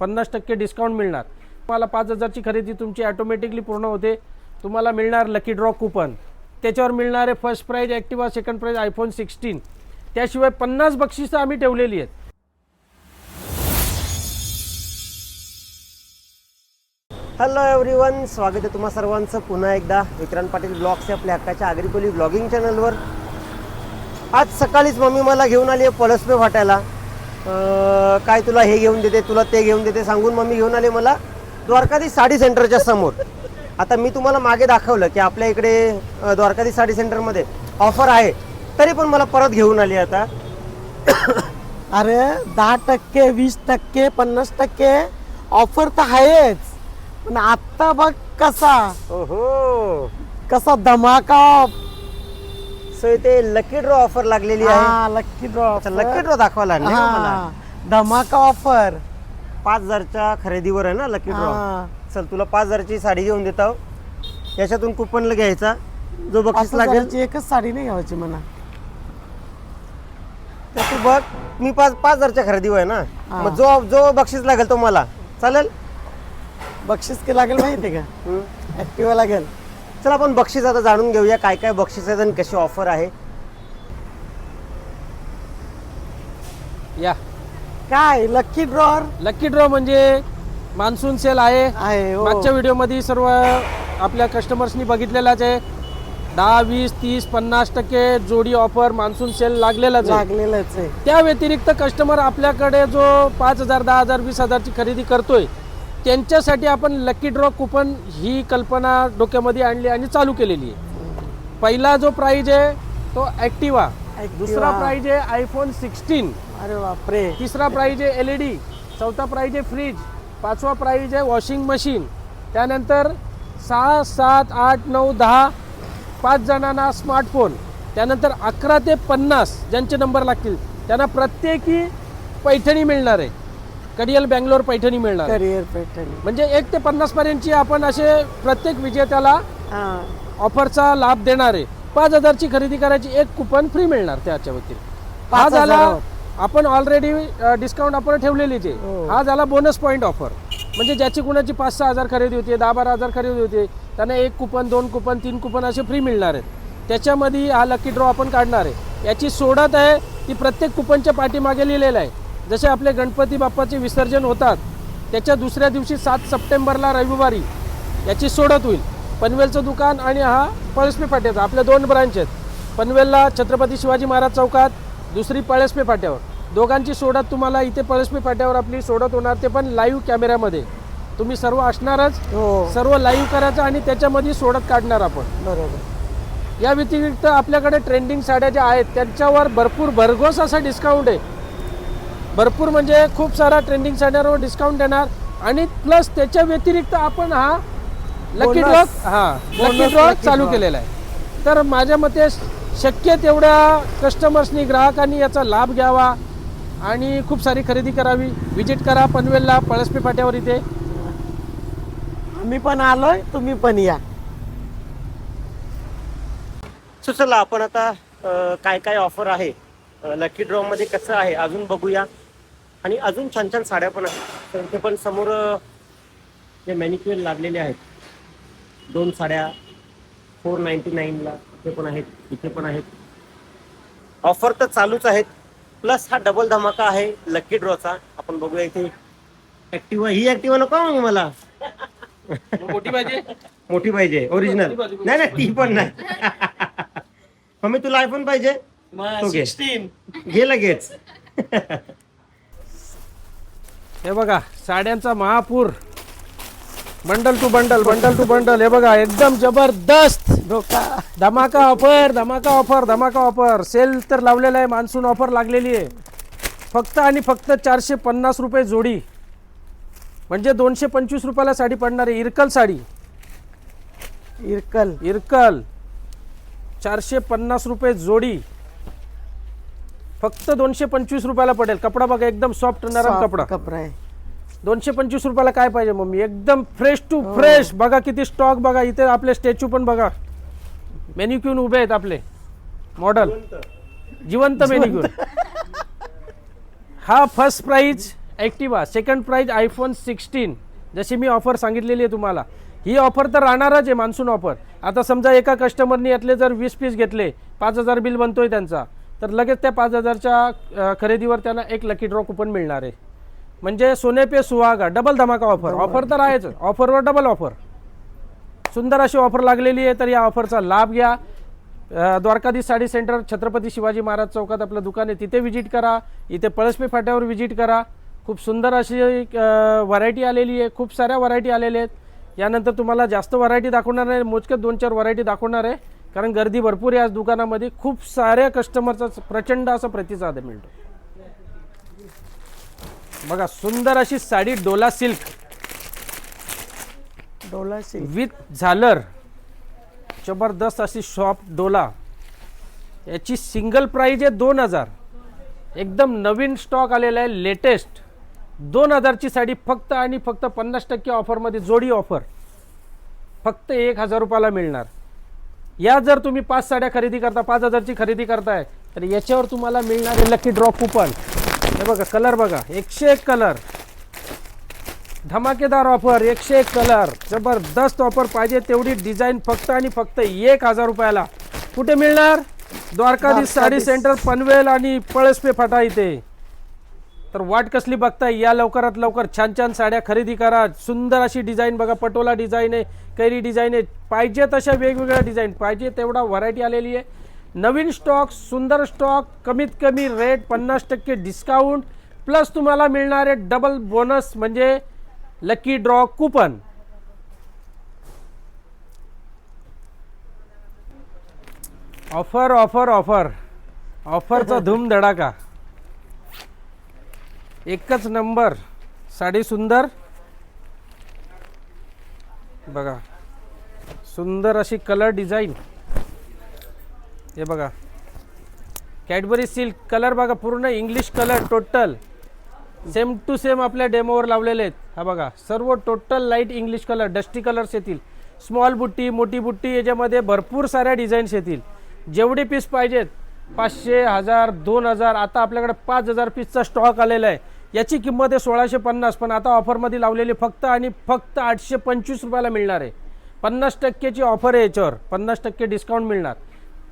पन्नास टक्के डिस्काउंट मिळणार. तुम्हाला पाच हजारची खरेदी तुमची ॲटोमॅटिकली पूर्ण होते. तुम्हाला मिळणार लकी ड्रॉ कुपन त्याच्यावर मिळणारे first prize Activa second prize iPhone sixteen त्याशिवाय पन्नास बक्षिसं आम्ही ठेवलेली आहेत. हॅलो एव्हरीवन स्वागत आहे तुम्हा सर्वांचं पुन्हा एकदा. विक्रांत पाटील ब्लॉग्स या आपल्या हक्काच्या आगरीकोली ब्लॉगिंग चॅनलवर आज सकाळीच मम्मी मला घेऊन आली आहे पळसपे फाट्याला. काय तुला हे घेऊन देते तुला ते घेऊन देते सांगून मम्मी घेऊन आली मला द्वारकाधीश साडी सेंटरच्या समोर. आता मी तुम्हाला मागे दाखवलं की आपल्या इकडे द्वारकाधीश साडी सेंटरमध्ये ऑफर आहे. तरी पण मला परत घेऊन आली आता. अरे दहा टक्के वीस टक्के पन्नास टक्के ऑफर तर आहेच. पण आत्ता बघ कसा. ओहो. कसा धमाका. सो इथे लकी ड्रॉ ऑफर लागलेली आहे. हा लक्की ड्रॉ अच्छा लकी ड्रॉ दाखवायला का मला. धमाका ऑफर पाच हजारच्या खरेदीवर आहे ना लकी ड्रॉ हा. चल तुला पाच हजारची साडी घेऊन देत. आहो याच्यातून कुपन घ्यायचा. जो बक्षीस लागेल. एकच साडी नाही घ्यायची म्हणा. तर तू बघ मी पाच पाच हजारच्या खरेदीवर आहे ना. हा. मग जो जो बक्षीस लागेल तो मला. चालेल? बक्षीस की लागेल माहिती का? हम्म. ऍक्टिव्हा लागेल. चल आपण बक्षीस आता जाणून घेऊया काय काय बक्षीस आहेत आणि कशी ऑफर आहे. या. काय लक्की ड्रॉर लकी ड्रॉ म्हणजे मान्सून सेल आहे. आहे हो. मागच्या व्हिडिओमध्ये सर्व आपल्या कस्टमर्सनी बघितलेलाच आहे. दहा वीस तीस पन्नास टक्के जोडी ऑफर मान्सून सेल लागलेलाच आहे. लागलेलंच आहे. त्या व्यतिरिक्त कस्टमर आपल्याकडे जो पाच हजार दहा हजार वीस हजारची खरेदी करतोय त्यांच्यासाठी आपण लकी ड्रॉ कुपन ही कल्पना डोक्यामध्ये आणली आणि चालू केलेली आहे. पहिला जो प्राइज आहे तो ॲक्टिवा. दुसरा प्राइज आहे आयफोन सिक्स्टीन अरे बापरे. तिसरा प्राइज आहे एल ई डी चौथा प्राइज आहे फ्रीज पाचवा प्राइज आहे वॉशिंग मशीन त्यानंतर सहा सात आठ नऊ दहा पाच जणांना स्मार्टफोन त्यानंतर अकरा ते पन्नास ज्यांचे नंबर लागतील त्यांना प्रत्येकी पैठणी मिळणार आहे. कडियल बँगलोर पैठणी मिळणार. करिअर पॅटर्न म्हणजे एक ते पन्नास पर्यंतची आपण असे प्रत्येक विजेत्याला हा. ऑफरचा लाभ देणार आहे पाच हजारची खरेदी करायची एक कुपन फ्री मिळणार त्याच्या व्यतिरिक्त. हा झाला हजारावर. आपण ऑलरेडी डिस्काउंट आपण ठेवलेलीच आहे हो. हा झाला बोनस पॉईंट ऑफर म्हणजे ज्याची कुणाची पाच सहा हजार खरेदी होती दहा बारा हजार खरेदी होते त्यांना एक कुपन दोन कुपन तीन कुपन असे फ्री मिळणार आहेत. त्याच्यामध्ये हा लकी ड्रॉ आपण काढणार आहे. याची सोडत आहे ती प्रत्येक कुपनच्या पाठीमागे लिहिलेलं आहे. जसे आपले गणपती बाप्पाचे विसर्जन होतात त्याच्या दुसऱ्या दिवशी सात सप्टेंबरला रविवारी याची सोडत होईल. पनवेलचं दुकान आणि हा पळसपे फाट्याचा आपल्या दोन ब्रांच आहेत. पनवेलला छत्रपती शिवाजी महाराज चौकात दुसरी पळसपे फाट्यावर. दोघांची सोडत तुम्हाला इथे पळसपे फाट्यावर आपली सोडत होणार ते पण लाईव्ह कॅमेऱ्यामध्ये तुम्ही सर्व असणारच हो. सर्व लाईव्ह करायचं आणि त्याच्यामध्ये सोडत काढणार आपण. बरोबर. या व्यतिरिक्त आपल्याकडे ट्रेंडिंग साड्या ज्या आहेत त्यांच्यावर भरपूर भरघोस असा डिस्काउंट आहे. भरपूर म्हणजे खूप सारा ट्रेंडिंग साड्यांवर डिस्काउंट देणार. आणि प्लस त्याच्या व्यतिरिक्त आपण हा लकी. ड्रॉ हा लकी ड्रॉ चालू. केलेला आहे. तर माझ्या मते शक्य तेवढ्या कस्टमर्सनी ग्राहकांनी याचा लाभ घ्यावा आणि खूप सारी खरेदी करावी. विजिट करा पनवेलला पळसपे फाट्यावर इथे. आम्ही पण आलोय तुम्ही पण या. सो चला आपण आता अं, काय काय ऑफर आहे लकी ड्रॉ मध्ये कसं आहे? अजून बघूया. आणि अजून छान छान साड्या पण आहेत. तर इथे पण समोर जे मॅनिक्युअर लागलेले आहेत. दोन साड्या फोर नाईन्टी नाईनला इथे पण आहेत इथे पण आहेत. ऑफर तर चालूच आहेत. प्लस हा डबल धमाका आहे लकी ड्रॉचा आपण बघूया इथे. ऍक्टिवा ही ऍक्टिवा नको मग मला. मोठी पाहिजे? मोठी पाहिजे ओरिजिनल नाही नाही ती पण नाही. मम्मी तुला आयफोन पाहिजे. घे लगेच. हे बघा साड्यांचा महापूर. Bundle to bundle bundle to bundle. हे बघा एकदम जबरदस्त. डोका धमाका ऑफर धमाका ऑफर धमाका ऑफर सेल तर लावलेला आहे मान्सून ऑफर लागलेली आहे. फक्त आणि फक्त चारशे पन्नास रुपये जोडी. म्हणजे दोनशे पंचवीस रुपयाला साडी पडणार आहे. इरकल साडी. इरकल. इरकल. चारशे पन्नास रुपये जोडी. फक्त दोनशे पंचवीस रुपयाला पडेल. कपडा बघा एकदम सॉफ्ट नरम कपडा. कपडा आहे. दोनशे पंचवीस रुपयाला काय पाहिजे मम्मी? एकदम फ्रेश टू फ्रेश बघा किती स्टॉक बघा इथे आपले स्टॅच्यू पण बघा. मेन्युक्यून उभे आहेत आपले. मॉडल जिवंत मेन्युक्यून हा first prize Activa second prize iPhone sixteen जशी मी ऑफर सांगितलेली आहे तुम्हाला. ही ऑफर तर राहणारच आहे मान्सून ऑफर आता समजा एका कस्टमरनी यातले जर वीस पीस घेतले पाच हजार बिल बनतोय त्यांचा. तर लगेच त्या पाच हजारच्या खरेदीवर त्यांना एक लकी ड्रॉ कुपन मिळणार आहे. म्हणजे सोने पे सुहागा डबल धमाका ऑफर ऑफर तर आहेच. ऑफरवर डबल ऑफर सुंदर अशी ऑफर लागलेली आहे तर या ऑफरचा लाभ घ्या. द्वारकाधीश साडी सेंटर छत्रपती शिवाजी महाराज चौकात आपलं दुकान आहे तिथे व्हिजिट करा. इथे पळसपे फाट्यावर व्हिजिट करा. खूप सुंदर अशी व्हरायटी आलेली आहे. खूप साऱ्या व्हरायटी आलेल्या आहेत. यानंतर तुम्हाला जास्त व्हरायटी दाखवणार नाही. मोजके दोन चार व्हरायटी दाखवणार आहे. कारण गर्दी भरपूर आहे आज दुकानामध्ये खूप साऱ्या कस्टमरचा प्रचंड असा प्रतिसाद मिळतो. बघा सुंदर अशी sari Dola silk. Dola silk. With झालर. जबरदस्त अशी शॉप डोला. याची सिंगल प्राईज आहे दोन हजार. एकदम नवीन स्टॉक आलेला आहे लेटेस्ट दोन हजारची साडी फक्त आणि फक्त पन्नास टक्के ऑफरमध्ये जोडी ऑफर फक्त एक हजार रुपयाला मिळणार. या जर तुम्ही पाच साड्या खरेदी करता पाच हजारची खरेदी करताय तर याच्यावर तुम्हाला मिळणारे लकी ड्रॉप कुपन हे बघा कलर बघा. एकशे एक कलर धमाकेदार ऑफर एकशे एक कलर जबरदस्त ऑफर पाहिजे तेवढी डिझाईन फक्त आणि फक्त एक हजार रुपयाला. कुठे मिळणार? द्वारकाधीश साडी. सेंटर पनवेल आणि पळसपे फाटा इथे. तर वाट कसली बघताय? या लवकरात लवकर छान छान साड्या खरेदी करा. सुंदर अशी डिझाईन बघा पटोला डिझाईन आहे कैरी डिझाईन आहे. पाहिजे तशा वेगवेगळ्या डिझाईन पाहिजे तेवढा व्हरायटी आलेली आहे. नवीन स्टॉक सुंदर स्टॉक कमीत कमी रेट पन्नास टक्के डिस्काउंट. प्लस तुम्हाला मिळणारे डबल बोनस म्हणजे lucky draw coupon. Offer offer offer. ऑफरचा धूम धडाका. एकच नंबर. साडी सुंदर. बघा. सुंदर अशी कलर डिझाईन हे बघा. कॅडबरी सिल्क कलर बघा पूर्ण English colour total same to same आपल्या डेमोवर लावलेले आहेत. हा बघा. सर्व total light English colour dusty colours येतील. स्मॉल बुट्टी मोठी बुट्टी याच्यामध्ये भरपूर साऱ्या डिझाईन्स येतील. जेवढे पीस पाहिजेत पाचशे हजार दोन हजार आता आपल्याकडे पाच हजार पीसचा स्टॉक आलेला आहे. याची किंमत आहे सोळाशे पन्नास पण आता ऑफरमध्ये लावलेली फक्त आणि फक्त आठशे पंचवीस रुपयाला मिळणार आहे. पन्नास टक्केची ऑफर आहे याच्यावर. पन्नास टक्के डिस्काउंट मिळणार.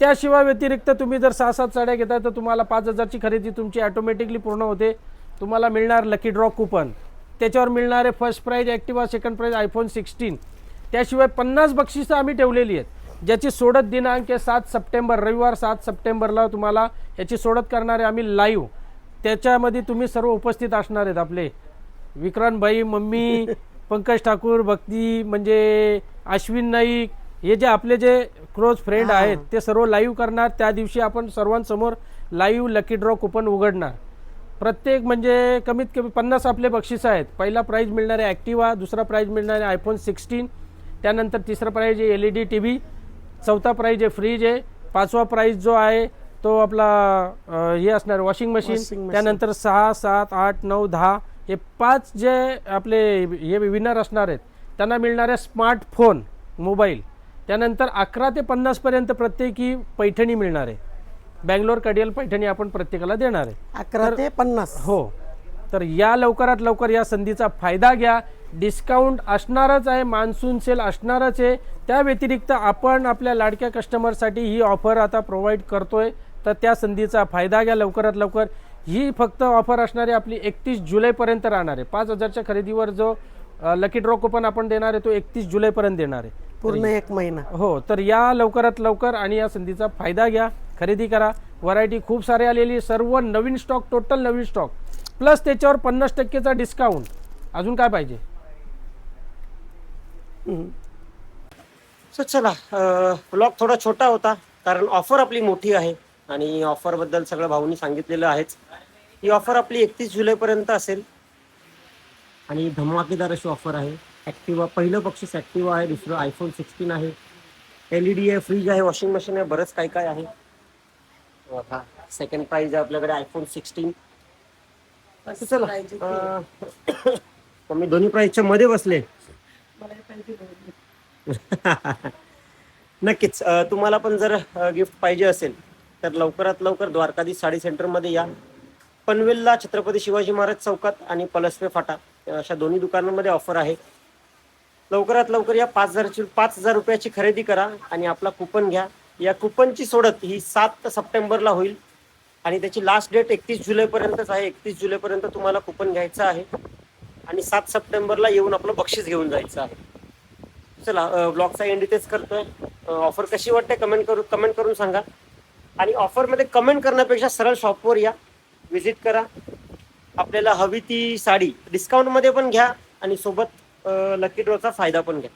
त्याशिवाय व्यतिरिक्त तुम्ही जर सहा सात साड्या घेताय तर तुम्हाला पाच हजारची खरेदी तुमची ऑटोमॅटिकली पूर्ण होते. तुम्हाला मिळणार लकी ड्रॉ कुपन त्याच्यावर मिळणारे first prize Activa second prize iPhone sixteen त्याशिवाय पन्नास बक्षिसं आम्ही ठेवलेली आहेत. ज्याची सोडत दिनांक आहे सात सप्टेंबर रविवार सात सप्टेंबरला तुम्हाला याची सोडत करणारे आम्ही लाईव्ह त्याच्यामध्ये तुम्ही सर्व उपस्थित असणार आहेत आपले. विक्रांतभाई मम्मी पंकज ठाकूर भक्ती म्हणजे अश्विन नाईक हे जे आपले जे क्लोज फ्रेंड आहेत ते सर्व लाईव्ह करणार. त्या दिवशी आपण सर्वांसमोर लाईव्ह लकी ड्रॉ कुपन उघडणार. प्रत्येक म्हणजे कमीत कमी पन्नास आपले बक्षीस आहेत. पहिला प्राईज मिळणारे ॲक्टिवा दुसरा प्राईज मिळणारे आयफोन सिक्स्टीन त्यानंतर तिसरा prize L E D T V चौथा प्राईज आहे फ्रीज आहे. पाचवा प्राईज जो आहे तो आपला हे असणार वॉशिंग मशीन. त्यानंतर सहा सात आठ नऊ दहा हे पाच जे आपले हे विनर असणार आहेत त्यांना मिळणारे स्मार्टफोन मोबाईल त्यानंतर अकरा ते पन्नासपर्यंत प्रत्येकी पैठणी मिळणार आहे. बँगलोर कडियल पैठणी आपण प्रत्येकाला देणार आहे. अकरा ते पन्नास. हो. तर या लवकरात लवकर या संधीचा फायदा घ्या. डिस्काउंट असणारच आहे मान्सून सेल असणारच आहे. त्या व्यतिरिक्त आपण आपल्या लाडक्या कस्टमरसाठी ही ऑफर आता प्रोव्हाइड करतोय. तर त्या संधीचा फायदा घ्या लवकरात लवकर. ही फक्त ऑफर असणारी आपली एकतीस जुलैपर्यंत राहणार आहे. पाच हजारच्या खरेदीवर जो लकी ड्रॉ कुपन आपण देणार आहे तो एकतीस जुलैपर्यंत देणार आहे. पूर्ण एक महिना. हो तर या लवकरात लवकर आणि या संधीचा फायदा घ्या. खरेदी करा. व्हरायटी खूप सारी आलेली. सर्व नवीन स्टॉक टोटल नवीन स्टॉक प्लस त्याच्यावर पन्नास टक्केचा डिस्काउंट अजून काय पाहिजे? सो चला ब्लॉग थोडा छोटा होता कारण ऑफर आपली मोठी आहे आणि ऑफरबद्दल सगळं भाऊनी सांगितलेलं आहेच. ही ऑफर आपली एकतीस जुलैपर्यंत असेल. आणि धमाकेदार अशी ऑफर आहे. ॲक्टिवा पहिलं बक्षीस ॲक्टिवा आहे दुसरं आयफोन सिक्स्टीन आहे. एल ई डी आहे फ्रीज आहे वॉशिंग मशीन आहे बरंच काय काय आहे. हा सेकंड प्राईज आहे आपल्याकडे आयफोन सिक्स्टीन चला मी दोन्ही प्राईजच्या मध्ये बसले. नक्कीच. तुम्हाला पण जर गिफ्ट पाहिजे असेल तर लवकरात लवकर द्वारकाधीश साडी सेंटरमध्ये या. पनवेलला छत्रपती शिवाजी महाराज चौकात आणि पलसवे फाटा अशा दोन्ही दुकानांमध्ये ऑफर आहे. लवकरात लवकर या पाच हजारची पाच हजार रुपयाची खरेदी करा आणि आपला कुपन घ्या. या कुपनची सोडत ही सात सप्टेंबरला होईल आणि त्याची लास्ट डेट एकतीस जुलैपर्यंतच आहे. एकतीस जुलैपर्यंत तुम्हाला कुपन घ्यायचं आहे आणि सात सप्टेंबरला येऊन आपलं बक्षीस घेऊन जायचं आहे. चला ब्लॉगचा एंड इथेच करतोय. ऑफर कशी वाटते कमेंट करू कमेंट करून सांगा. आणि ऑफरमध्ये कमेंट करण्यापेक्षा सरळ शॉपवर या. व्हिजिट करा. आपल्याला हवी ती साडी. डिस्काउंटमध्ये पण घ्या आणि सोबत लकी ड्रॉचा फायदा पण घ्या.